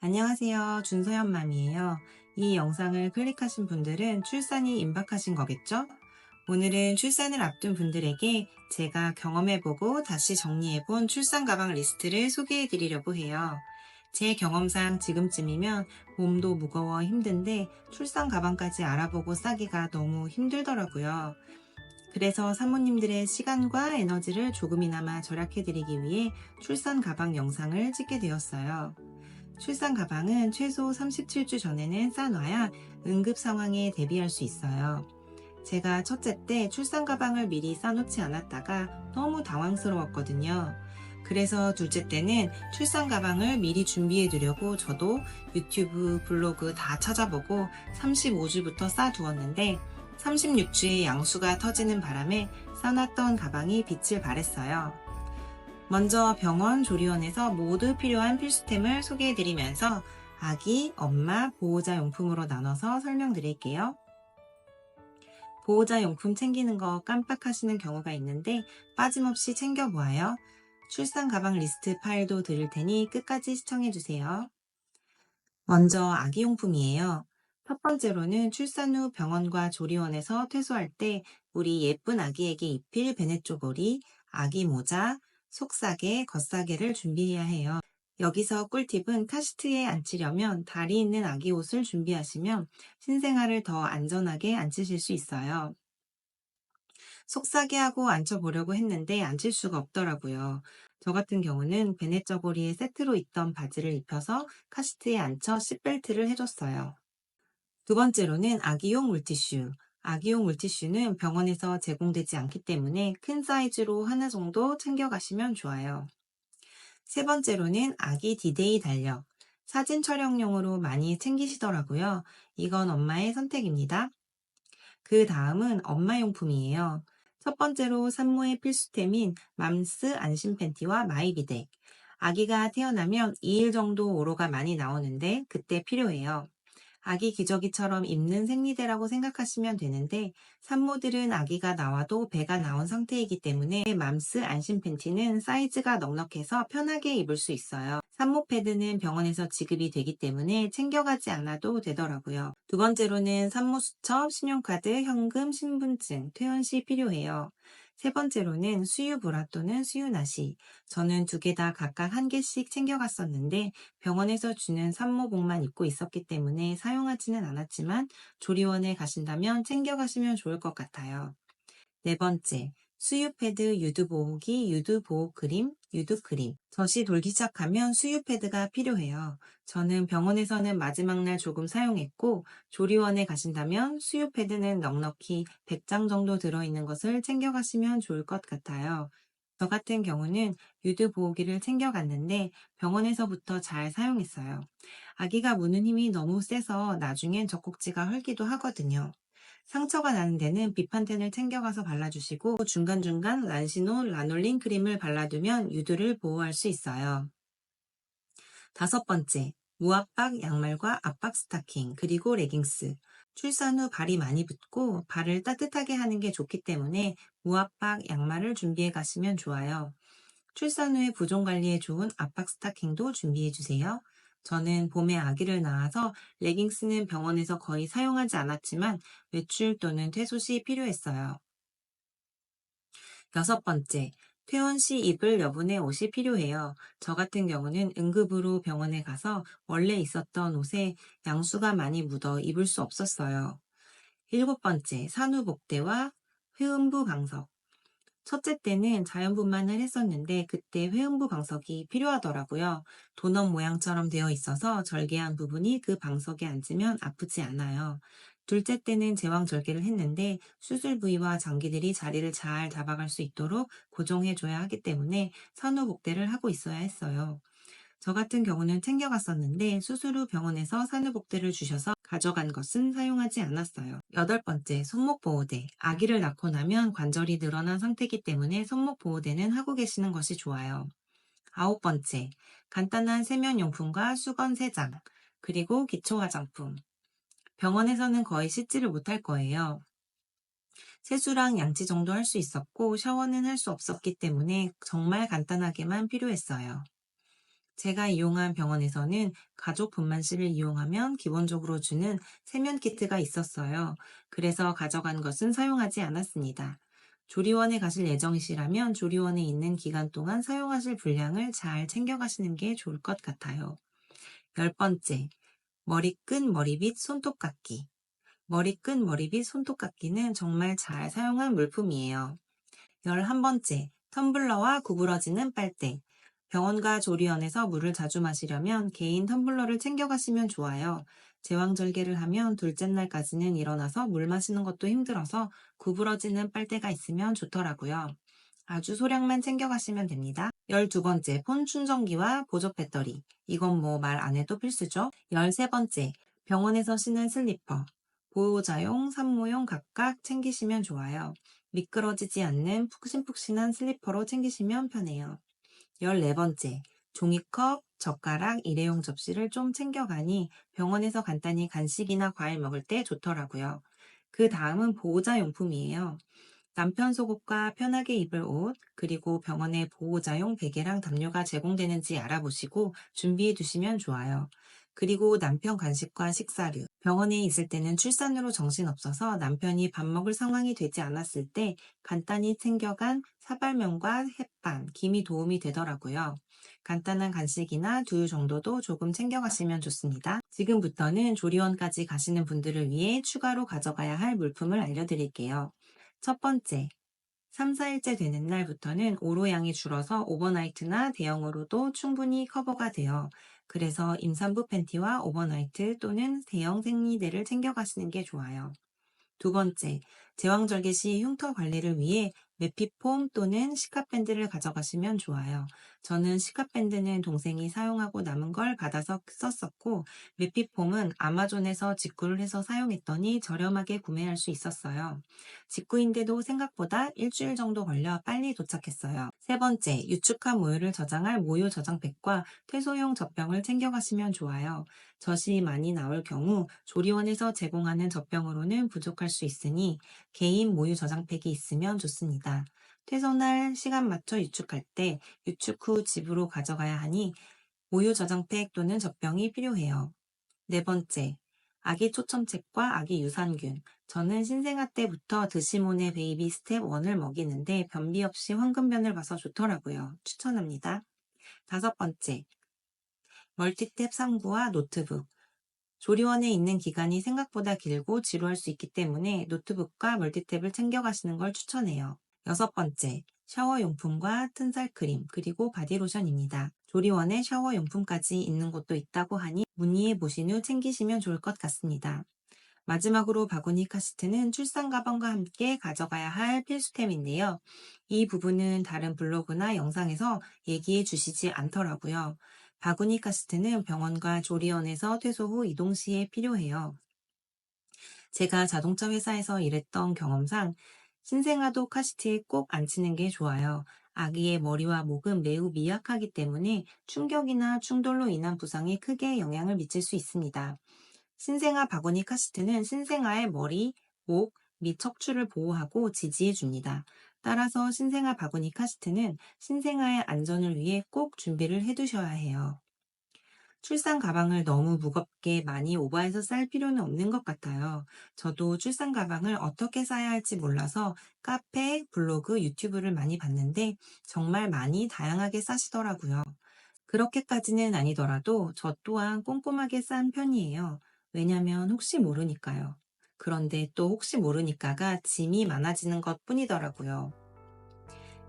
안녕하세요. 준서연맘이에요. 이 영상을 클릭하신 분들은 출산이 임박하신 거겠죠? 오늘은 출산을 앞둔 분들에게 제가 경험해보고 다시 정리해본 출산 가방 리스트를 소개해 드리려고 해요. 제 경험상 지금쯤이면 몸도 무거워 힘든데 출산 가방까지 알아보고 싸기가 너무 힘들더라고요. 그래서 사모님들의 시간과 에너지를 조금이나마 절약해 드리기 위해 출산 가방 영상을 찍게 되었어요. 출산 가방은 최소 37주 전에는 싸놔야 응급 상황에 대비할 수 있어요. 제가 첫째 때 출산 가방을 미리 싸놓지 않았다가 너무 당황스러웠거든요. 그래서 둘째 때는 출산 가방을 미리 준비해 두려고 저도 유튜브, 블로그 다 찾아보고 35주부터 싸두었는데 36주에 양수가 터지는 바람에 싸놨던 가방이 빛을 발했어요. 먼저 병원 조리원에서 모두 필요한 필수템을 소개해드리면서 아기, 엄마, 보호자 용품으로 나눠서 설명드릴게요. 보호자 용품 챙기는 거 깜빡하시는 경우가 있는데 빠짐없이 챙겨보아요. 출산 가방 리스트 파일도 드릴 테니 끝까지 시청해주세요. 먼저 아기 용품이에요. 첫 번째로는 출산 후 병원과 조리원에서 퇴소할 때 우리 예쁜 아기에게 입힐 베네 쪼고리, 아기 모자, 속사계, 겉사계를 준비해야 해요. 여기서 꿀팁은 카시트에 앉히려면 다리 있는 아기 옷을 준비하시면 신생아를 더 안전하게 앉히실 수 있어요. 속사계하고 앉혀보려고 했는데 앉힐 수가 없더라고요. 저 같은 경우는 베네 저고리에 세트로 있던 바지를 입혀서 카시트에 앉혀 시벨트를 해줬어요. 두 번째로는 아기용 물티슈. 아기용 물티슈는 병원에서 제공되지 않기 때문에 큰 사이즈로 하나 정도 챙겨가시면 좋아요. 세 번째로는 아기 디데이 달력. 사진 촬영용으로 많이 챙기시더라고요. 이건 엄마의 선택입니다. 그 다음은 엄마 용품이에요. 첫 번째로 산모의 필수템인 맘스 안심 팬티와 마이비덱. 아기가 태어나면 2일 정도 오로가 많이 나오는데 그때 필요해요. 아기 기저귀처럼 입는 생리대라고 생각하시면 되는데 산모들은 아기가 나와도 배가 나온 상태이기 때문에 맘스 안심 팬티는 사이즈가 넉넉해서 편하게 입을 수 있어요. 산모 패드는 병원에서 지급이 되기 때문에 챙겨가지 않아도 되더라고요. 두 번째로는 산모 수첩, 신용카드, 현금, 신분증, 퇴원 시 필요해요. 세 번째로는 수유 브라 또는 수유 나시. 저는 두 개 다 각각 한 개씩 챙겨갔었는데 병원에서 주는 산모복만 입고 있었기 때문에 사용하지는 않았지만 조리원에 가신다면 챙겨가시면 좋을 것 같아요. 네 번째, 수유 패드, 유두 보호기, 유두 보호 크림, 유두 크림. 젖이 돌기 시작하면 수유 패드가 필요해요. 저는 병원에서는 마지막 날 조금 사용했고 조리원에 가신다면 수유 패드는 넉넉히 100장 정도 들어있는 것을 챙겨가시면 좋을 것 같아요. 저 같은 경우는 유두 보호기를 챙겨갔는데 병원에서부터 잘 사용했어요. 아기가 무는 힘이 너무 세서 나중엔 젖꼭지가 헐기도 하거든요. 상처가 나는 데는 비판텐을 챙겨가서 발라주시고 중간중간 란시노 라놀린 크림을 발라두면 유두를 보호할 수 있어요. 다섯 번째, 무압박 양말과 압박 스타킹, 그리고 레깅스. 출산 후 발이 많이 붓고 발을 따뜻하게 하는 게 좋기 때문에 무압박 양말을 준비해 가시면 좋아요. 출산 후에 부종 관리에 좋은 압박 스타킹도 준비해 주세요. 저는 봄에 아기를 낳아서 레깅스는 병원에서 거의 사용하지 않았지만 외출 또는 퇴소 시 필요했어요. 여섯 번째, 퇴원 시 입을 여분의 옷이 필요해요. 저 같은 경우는 응급으로 병원에 가서 원래 있었던 옷에 양수가 많이 묻어 입을 수 없었어요. 일곱 번째, 산후복대와 회음부 방석. 첫째 때는 자연분만을 했었는데 그때 회음부 방석이 필요하더라고요. 도넛 모양처럼 되어 있어서 절개한 부분이 그 방석에 앉으면 아프지 않아요. 둘째 때는 제왕 절개를 했는데 수술 부위와 장기들이 자리를 잘 잡아갈 수 있도록 고정해줘야 하기 때문에 산후 복대를 하고 있어야 했어요. 저 같은 경우는 챙겨갔었는데 수술 후 병원에서 산후복대를 주셔서 가져간 것은 사용하지 않았어요. 여덟 번째, 손목 보호대. 아기를 낳고 나면 관절이 늘어난 상태이기 때문에 손목 보호대는 하고 계시는 것이 좋아요. 아홉 번째, 간단한 세면용품과 수건 3장, 그리고 기초 화장품. 병원에서는 거의 씻지를 못할 거예요. 세수랑 양치 정도 할 수 있었고 샤워는 할 수 없었기 때문에 정말 간단하게만 필요했어요. 제가 이용한 병원에서는 가족 분만실을 이용하면 기본적으로 주는 세면 키트가 있었어요. 그래서 가져간 것은 사용하지 않았습니다. 조리원에 가실 예정이시라면 조리원에 있는 기간 동안 사용하실 분량을 잘 챙겨가시는 게 좋을 것 같아요. 열 번째, 머리끈, 머리빗, 손톱깎이. 머리끈, 머리빗, 손톱깎이는 정말 잘 사용한 물품이에요. 열한 번째, 텀블러와 구부러지는 빨대. 병원과 조리원에서 물을 자주 마시려면 개인 텀블러를 챙겨가시면 좋아요. 제왕절개를 하면 둘째 날까지는 일어나서 물 마시는 것도 힘들어서 구부러지는 빨대가 있으면 좋더라고요. 아주 소량만 챙겨가시면 됩니다. 12번째, 폰 충전기와 보조 배터리. 이건 뭐 말 안 해도 필수죠. 13번째, 병원에서 신는 슬리퍼. 보호자용, 산모용 각각 챙기시면 좋아요. 미끄러지지 않는 푹신푹신한 슬리퍼로 챙기시면 편해요. 14번째, 종이컵, 젓가락, 일회용 접시를 좀 챙겨가니 병원에서 간단히 간식이나 과일 먹을 때 좋더라고요. 그 다음은 보호자용품이에요. 남편 속옷과 편하게 입을 옷, 그리고 병원에 보호자용 베개랑 담요가 제공되는지 알아보시고 준비해 두시면 좋아요. 그리고 남편 간식과 식사류. 병원에 있을 때는 출산으로 정신없어서 남편이 밥 먹을 상황이 되지 않았을 때 간단히 챙겨간 사발면과 햇반, 김이 도움이 되더라고요. 간단한 간식이나 두유 정도도 조금 챙겨가시면 좋습니다. 지금부터는 조리원까지 가시는 분들을 위해 추가로 가져가야 할 물품을 알려드릴게요. 첫 번째, 3, 4일째 되는 날부터는 오로 양이 줄어서 오버나이트나 대형으로도 충분히 커버가 돼요. 그래서 임산부 팬티와 오버나이트 또는 대형 생리대를 챙겨가시는 게 좋아요. 두 번째, 제왕절개 시 흉터 관리를 위해 메피폼 또는 시카밴드를 가져가시면 좋아요. 저는 시카밴드는 동생이 사용하고 남은 걸 받아서 썼었고, 메피폼은 아마존에서 직구를 해서 사용했더니 저렴하게 구매할 수 있었어요. 직구인데도 생각보다 일주일 정도 걸려 빨리 도착했어요. 세 번째, 유축한 모유를 저장할 모유 저장팩과 퇴소용 젖병을 챙겨가시면 좋아요. 젖이 많이 나올 경우 조리원에서 제공하는 젖병으로는 부족할 수 있으니 개인 모유 저장팩이 있으면 좋습니다. 퇴소날 시간 맞춰 유축할 때 유축 후 집으로 가져가야 하니 모유 저장팩 또는 젖병이 필요해요. 네 번째, 아기 초첨책과 아기 유산균. 저는 신생아 때부터 드시몬의 베이비 스텝 1을 먹이는데 변비 없이 황금변을 봐서 좋더라고요. 추천합니다. 다섯 번째, 멀티탭 3구와 노트북. 조리원에 있는 기간이 생각보다 길고 지루할 수 있기 때문에 노트북과 멀티탭을 챙겨가시는 걸 추천해요. 여섯 번째, 샤워 용품과 튼살 크림, 그리고 바디로션입니다. 조리원에 샤워 용품까지 있는 곳도 있다고 하니 문의해 보신 후 챙기시면 좋을 것 같습니다. 마지막으로 바구니 카시트는 출산 가방과 함께 가져가야 할 필수템인데요. 이 부분은 다른 블로그나 영상에서 얘기해 주시지 않더라고요. 바구니 카시트는 병원과 조리원에서 퇴소 후 이동 시에 필요해요. 제가 자동차 회사에서 일했던 경험상 신생아도 카시트에 꼭 앉히는 게 좋아요. 아기의 머리와 목은 매우 미약하기 때문에 충격이나 충돌로 인한 부상에 크게 영향을 미칠 수 있습니다. 신생아 바구니 카시트는 신생아의 머리, 목 및 척추를 보호하고 지지해 줍니다. 따라서 신생아 바구니 카시트는 신생아의 안전을 위해 꼭 준비를 해 두셔야 해요. 출산 가방을 너무 무겁게 많이 오버해서 쌀 필요는 없는 것 같아요. 저도 출산 가방을 어떻게 싸야 할지 몰라서 카페, 블로그, 유튜브를 많이 봤는데 정말 많이 다양하게 싸시더라고요. 그렇게까지는 아니더라도 저 또한 꼼꼼하게 싼 편이에요. 왜냐면 혹시 모르니까요. 그런데 또 혹시 모르니까가 짐이 많아지는 것 뿐이더라고요.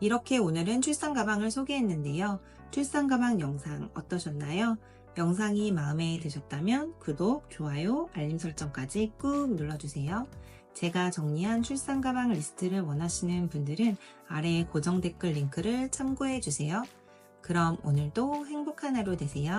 이렇게 오늘은 출산 가방을 소개했는데요. 출산 가방 영상 어떠셨나요? 영상이 마음에 드셨다면 구독, 좋아요, 알림 설정까지 꾹 눌러주세요. 제가 정리한 출산 가방 리스트를 원하시는 분들은 아래 고정 댓글 링크를 참고해 주세요. 그럼 오늘도 행복한 하루 되세요.